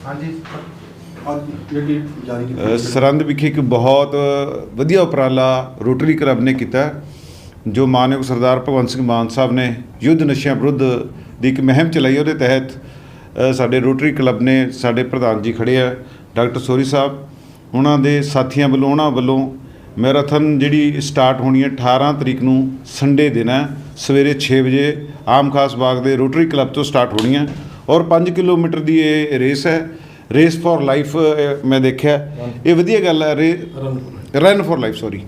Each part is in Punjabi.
ਹਾਂਜੀ। ਅੱਜ ਜਿਹੜੀ ਜਾਰੀ ਕੀਤੀ ਅ, ਸਰਹੰਦ ਵਿਖੇ ਇੱਕ ਬਹੁਤ ਵਧੀਆ ਉਪਰਾਲਾ ਰੋਟਰੀ ਕਲੱਬ ਨੇ ਕੀਤਾ ਜੋ ਮਾਨਯੋਗ ਸਰਦਾਰ ਭਗਵੰਤ ਸਿੰਘ ਮਾਨ ਸਾਹਿਬ ਨੇ ਯੁੱਧ ਨਸ਼ਿਆਂ ਵਿਰੁੱਧ ਦੀ ਇੱਕ ਮੁਹਿੰਮ ਚਲਾਈ ਉਹਦੇ ਤਹਿਤ ਸਾਡੇ ਰੋਟਰੀ ਕਲੱਬ ਨੇ ਸਾਡੇ ਪ੍ਰਧਾਨ ਜੀ ਖੜੇ ਆ ਡਾਕਟਰ ਸੋਰੀ ਸਾਹਿਬ ਉਹਨਾਂ ਦੇ ਸਾਥੀਆਂ ਵੱਲੋਂ ਉਹਨਾਂ ਵੱਲੋਂ ਮੈਰਾਥਨ ਜਿਹੜੀ ਸਟਾਰਟ ਹੋਣੀ ਹੈ 18 ਤਰੀਕ ਨੂੰ ਸੰਡੇ ਦਿਨ ਹੈ ਸਵੇਰੇ 6 ਵਜੇ ਆਮ ਖਾਸ ਬਾਗ ਦੇ ਰੋਟਰੀ ਕਲੱਬ ਤੋਂ ਸਟਾਰਟ ਹੋਣੀ ਹੈ। ਔਰ 5 ਕਿਲੋਮੀਟਰ ਦੀ ਇਹ ਰੇਸ ਹੈ। ਰੇਸ ਫॉर ਲਾਈਫ ਮੈਂ ਦੇਖਿਆ। ਇਹ ਵਧੀਆ ਗੱਲ ਹੈ ਰਨ ਫॉर ਲਾਈਫ ਸੌਰੀ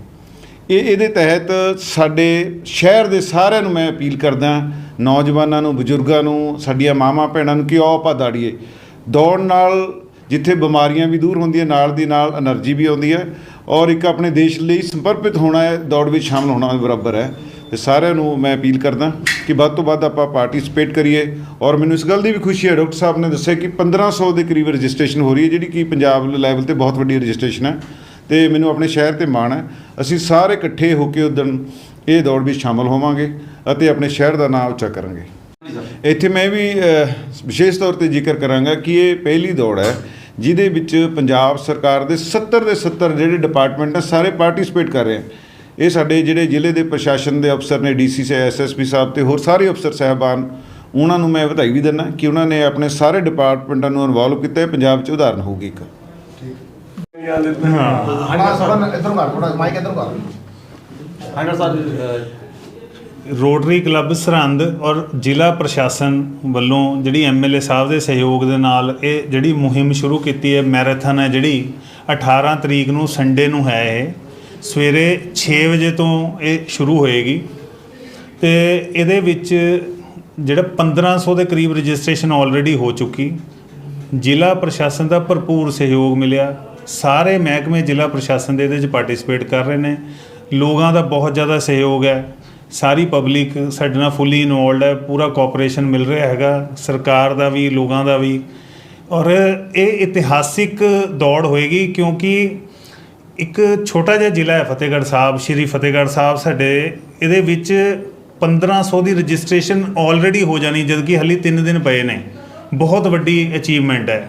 ਇਹ ਇਹਦੇ ਤਹਿਤ ਸਾਡੇ ਸ਼ਹਿਰ ਦੇ ਸਾਰਿਆਂ ਨੂੰ ਮੈਂ ਅਪੀਲ ਕਰਦਾ ਨੌਜਵਾਨਾਂ ਨੂੰ ਬਜ਼ੁਰਗਾਂ ਨੂੰ ਸਾਡੀਆਂ ਮਾਵਾਂ ਭੈਣਾਂ ਨੂੰ ਕਿ ਆਓ ਆਪਾਂ ਦਾੜੀਏ? ਦੌੜ ਨਾਲ ਜਿੱਥੇ ਬਿਮਾਰੀਆਂ ਵੀ ਦੂਰ ਹੁੰਦੀਆਂ ਨਾਲ ਦੀ ਨਾਲ એનર્ਜੀ ਵੀ ਆਉਂਦੀ ਹੈ। ਔਰ ਇੱਕ ਆਪਣੇ ਦੇਸ਼ ਲਈ ਸਮਰਪਿਤ ਹੋਣਾ ਹੈ ਦੌੜ ਵਿੱਚ ਸ਼ਾਮਲ ਹੋਣਾ ਬਰਾਬਰ ਹੈ। ਤੇ ਸਾਰਿਆਂ ਨੂੰ ਮੈਂ ਅਪੀਲ ਕਰਦਾ ਕਿ ਵੱਧ ਤੋਂ ਵੱਧ ਆਪਾਂ ਪਾਰਟਿਸਿਪੇਟ ਕਰੀਏ। ਔਰ ਮੈਨੂੰ ਇਸ ਗੱਲ ਦੀ ਵੀ ਖੁਸ਼ੀ ਹੈ, ਡਾਕਟਰ ਸਾਹਿਬ ਨੇ ਦੱਸਿਆ ਕਿ 1500 ਦੇ ਕਰੀਬ ਰਜਿਸਟ੍ਰੇਸ਼ਨ ਹੋ ਰਹੀ ਹੈ, ਜਿਹੜੀ ਕਿ ਪੰਜਾਬ ਲੈਵਲ ਤੇ ਬਹੁਤ ਵੱਡੀ ਰਜਿਸਟ੍ਰੇਸ਼ਨ ਹੈ ਤੇ ਮੈਨੂੰ ਆਪਣੇ ਸ਼ਹਿਰ ਤੇ ਮਾਣ ਹੈ। ਅਸੀਂ ਸਾਰੇ ਇਕੱਠੇ ਹੋ ਕੇ ਉਦੋਂ ਇਹ ਦੌੜ ਵਿੱਚ ਸ਼ਾਮਲ ਹੋਵਾਂਗੇ ਅਤੇ ਆਪਣੇ ਸ਼ਹਿਰ ਦਾ ਨਾਮ ਉੱਚਾ ਕਰਾਂਗੇ। ਇੱਥੇ ਮੈਂ ਵੀ ਵਿਸ਼ੇਸ਼ ਤੌਰ ਤੇ ਜ਼ਿਕਰ ਕਰਾਂਗਾ ਕਿ ਇਹ ਪਹਿਲੀ ਦੌੜ ਹੈ, ਜਿਹਦੇ ਵਿੱਚ ਪੰਜਾਬ ਸਰਕਾਰ ਦੇ 70 ਦੇ 70 ਜਿਹੜੇ ਡਿਪਾਰਟਮੈਂਟ ਨੇ ਸਾਰੇ ਪਾਰਟਿਸਿਪੇਟ ਕਰ ਰਹੇ ਹਨ ਇਹ ਸਾਡੇ ਜਿਹੜੇ ਜ਼ਿਲ੍ਹੇ ਦੇ ਪ੍ਰਸ਼ਾਸਨ ਦੇ ਅਫਸਰ ਨੇ ਡੀਸੀ ਸੇ ਐਸਐਸਪੀ ਸਾਹਿਬ ਤੇ ਹੋਰ ਸਾਰੇ ਅਫਸਰ ਸਾਹਿਬਾਨ, ਉਹਨਾਂ ਨੂੰ ਮੈਂ ਵਧਾਈ ਵੀ ਦਿੰਦਾ ਕਿ ਉਹਨਾਂ ਨੇ ਆਪਣੇ ਸਾਰੇ ਡਿਪਾਰਟਮੈਂਟਾਂ ਨੂੰ ਇਨਵੋਲਵ ਕੀਤਾ ਪੰਜਾਬ 'ਚ ਉਦਾਹਰਨ ਹੋਊਗੀ ਇੱਕ। ਰੋਟਰੀ ਕਲੱਬ ਸਰਹੰਦ ਔਰ ਜ਼ਿਲ੍ਹਾ ਪ੍ਰਸ਼ਾਸਨ ਵੱਲੋਂ ਜਿਹੜੀ ਐਮਐਲਏ ਸਾਹਿਬ ਦੇ ਸਹਿਯੋਗ ਦੇ ਨਾਲ ਇਹ ਜਿਹੜੀ ਮੁਹਿੰਮ ਸ਼ੁਰੂ ਕੀਤੀ ਹੈ, ਮੈਰਾਥਨ ਹੈ ਜਿਹੜੀ 18 ਤਰੀਕ ਨੂੰ ਸੰਡੇ ਨੂੰ ਹੈ ਇਹ। ਸਵੇਰੇ 6 ਵਜੇ ਤੋਂ ਇਹ ਸ਼ੁਰੂ ਹੋਏਗੀ ਤੇ ਇਹਦੇ ਵਿੱਚ ਜਿਹੜਾ 1500 ਦੇ ਕਰੀਬ ਰਜਿਸਟ੍ਰੇਸ਼ਨ ਆਲਰੇਡੀ ਹੋ ਚੁੱਕੀ। ਜ਼ਿਲ੍ਹਾ ਪ੍ਰਸ਼ਾਸਨ ਦਾ ਭਰਪੂਰ ਸਹਿਯੋਗ ਮਿਲਿਆ। ਸਾਰੇ ਮਹਿਕਮੇ ਜ਼ਿਲ੍ਹਾ ਪ੍ਰਸ਼ਾਸਨ ਦੇ ਇਹਦੇ ਵਿੱਚ ਪਾਰਟਿਸਿਪੇਟ ਕਰ ਰਹੇ ਨੇ। ਲੋਕਾਂ ਦਾ ਬਹੁਤ ਜ਼ਿਆਦਾ ਸਹਿਯੋਗ ਹੈ। ਸਾਰੀ ਪਬਲਿਕ ਸਾਡੇ ਨਾਲ ਫੁੱਲੀ ਇਨਵੋਲਡ ਹੈ। ਪੂਰਾ ਕੋਆਪਰੇਸ਼ਨ ਮਿਲ ਰਿਹਾ ਹੈਗਾ। ਸਰਕਾਰ ਦਾ ਵੀ, ਲੋਕਾਂ ਦਾ ਵੀ। ਔਰ ਇਹ ਇਤਿਹਾਸਿਕ ਦੌੜ ਹੋਏਗੀ ਕਿਉਂਕਿ ਇੱਕ ਛੋਟਾ ਜਿਹਾ ਜ਼ਿਲ੍ਹਾ ਹੈ ਫਤਿਹਗੜ੍ਹ ਸਾਹਿਬ ਸ਼੍ਰੀ ਫਤਿਹਗੜ੍ਹ ਸਾਹਿਬ ਸਾਡੇ। ਇਹਦੇ ਵਿੱਚ 1500 ਦੀ ਰਜਿਸਟ੍ਰੇਸ਼ਨ ਆਲਰੇਡੀ ਹੋ ਜਾਣੀ ਜਦਕਿ ਹਾਲੇ 3 ਦਿਨ ਪਏ ਨੇ। ਬਹੁਤ ਵੱਡੀ ਅਚੀਵਮੈਂਟ ਹੈ।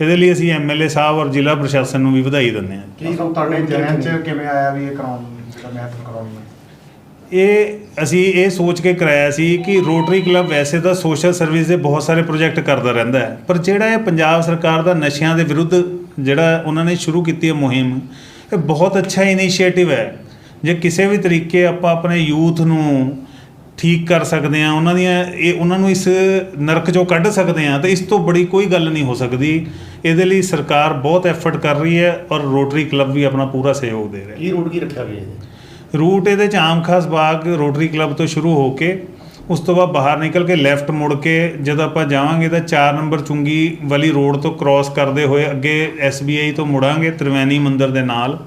ਇਹਦੇ ਲਈ ਅਸੀਂ ਐਮਐਲਏ ਸਾਹਿਬ ਔਰ ਜ਼ਿਲ੍ਹਾ ਪ੍ਰਸ਼ਾਸਨ ਨੂੰ ਵੀ ਵਧਾਈ ਦਿੰਦੇ ਹਾਂ। ਕੀ ਤੁਹਾਡੇ ਜਨਨ ਚ ਕਿਵੇਂ ਆਇਆ ਵੀ ਇਹ ਕਰਾਉਣ ਮੈਥਨ ਕਰਾਉਣੀ ਇਹ ਅਸੀਂ ਇਹ ਸੋਚ ਕੇ ਕਰਾਇਆ ਸੀ ਕਿ ਰੋਟਰੀ ਕਲੱਬ ਵੈਸੇ ਤਾਂ ਸੋਸ਼ਲ ਸਰਵਿਸ ਦੇ ਬਹੁਤ ਸਾਰੇ ਪ੍ਰੋਜੈਕਟ ਕਰਦਾ ਰਹਿੰਦਾ ਹੈ ਪਰ ਜਿਹੜਾ ਇਹ ਪੰਜਾਬ ਸਰਕਾਰ ਦਾ ਨਸ਼ਿਆਂ ਦੇ ਵਿਰੁੱਧ ਜਿਹੜਾ ਉਹਨਾਂ ਨੇ ਸ਼ੁਰੂ ਕੀਤੀ ਹੈ ਮੁਹਿੰਮ ਇਹ ਬਹੁਤ ਅੱਛਾ ਇਨੀਸ਼ੀਏਟਿਵ ਹੈ। ਜੇ ਕਿਸੇ ਵੀ ਤਰੀਕੇ ਆਪਾਂ ਆਪਣੇ ਯੂਥ ਨੂੰ ਠੀਕ ਕਰ ਸਕਦੇ ਆ ਉਹਨਾਂ ਦੀਆਂ ਇਹ ਉਹਨਾਂ ਨੂੰ ਇਸ ਨਰਕ ਚੋਂ ਕੱਢ ਸਕਦੇ ਆ ਤਾਂ ਇਸ ਤੋਂ ਬੜੀ ਕੋਈ ਗੱਲ ਨਹੀਂ ਹੋ ਸਕਦੀ। ਇਹਦੇ ਲਈ ਸਰਕਾਰ ਬਹੁਤ ਐਫਰਟ ਕਰ ਰਹੀ ਹੈ ਔਰ ਰੋਟਰੀ ਕਲੱਬ ਵੀ ਆਪਣਾ ਪੂਰਾ ਸਹਿਯੋਗ ਦੇ ਰਿਹਾ ਹੈ। ਕੀ ਰੂਟ ਕੀ ਰੱਖਿਆ ਗਿਆ ਜੀ ਰੂਟ ਇਹਦੇ ਚ ਆਮ ਖਾਸ ਬਾਗ ਰੋਟਰੀ ਕਲੱਬ ਤੋਂ ਸ਼ੁਰੂ ਹੋ ਕੇ ਉਸ ਤੋਂ ਬਾਅਦ ਬਾਹਰ ਨਿਕਲ ਕੇ ਲੈਫਟ ਮੁੜ ਕੇ ਜਦ ਆਪਾਂ ਜਾਵਾਂਗੇ ਤਾਂ 4 ਨੰਬਰ ਚੁੰਗੀ ਵਾਲੀ ਰੋਡ ਤੋਂ ਕ੍ਰਾਸ ਕਰਦੇ ਹੋਏ ਅੱਗੇ SBI ਤੋਂ ਮੁੜਾਂਗੇ ਤ੍ਰਿਵੇਣੀ ਮੰਦਿਰ ਦੇ ਨਾਲ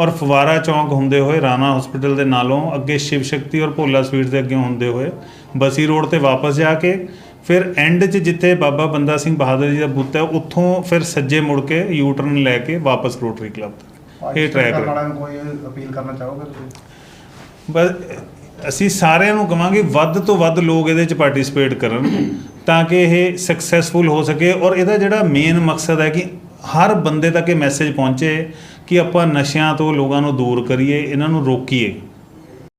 ਔਰ ਫਵਾਰਾ ਚੌਂਕ ਹੁੰਦੇ ਹੋਏ ਰਾਣਾ ਹਸਪੀਟਲ ਦੇ ਨਾਲੋਂ ਅੱਗੇ ਸ਼ਿਵ ਸ਼ਕਤੀ ਔਰ ਭੋਲਾ ਸਵੀਟ ਦੇ ਅੱਗੇ ਹੁੰਦੇ ਹੋਏ ਬਸੀ ਰੋਡ ਤੇ ਵਾਪਸ ਜਾ ਕੇ ਫਿਰ ਐਂਡ 'ਚ ਜਿੱਥੇ ਬਾਬਾ ਬੰਦਾ ਸਿੰਘ ਬਹਾਦਰ ਜੀ ਦਾ ਬੁੱਤ ਹੈ ਉੱਥੋਂ ਫਿਰ ਸੱਜੇ ਮੁੜ ਕੇ ਯੂ ਟਰਨ ਲੈ ਕੇ ਵਾਪਸ ਰੋਟਰੀ ਕਲੱਬ ਤੱਕ। ਇਹ ਟਰੈਕ ਨੂੰ ਕੋਈ ਅਪੀਲ ਕਰਨਾ ਚਾਹੋਗੇ ਤੁਸੀਂ? ਬਸ ਅਸੀਂ ਸਾਰਿਆਂ ਨੂੰ ਕਵਾਂਗੇ ਵੱਧ ਤੋਂ ਵੱਧ ਲੋਕ ਇਹਦੇ ਚ ਪਾਰਟਿਸਿਪੇਟ ਕਰਨ ਤਾਂ ਕਿ ਇਹ ਸਕਸੈਸਫੁਲ ਹੋ ਸਕੇ ਔਰ ਇਹਦਾ ਜਿਹੜਾ ਮੇਨ ਮਕਸਦ ਹੈ ਕਿ ਹਰ ਬੰਦੇ ਤੱਕ ਇਹ ਮੈਸੇਜ ਪਹੁੰਚੇ ਕਿ ਆਪਾਂ ਨਸ਼ਿਆਂ ਤੋਂ ਲੋਕਾਂ ਨੂੰ ਦੂਰ ਕਰੀਏ, ਇਹਨਾਂ ਨੂੰ ਰੋਕੀਏ।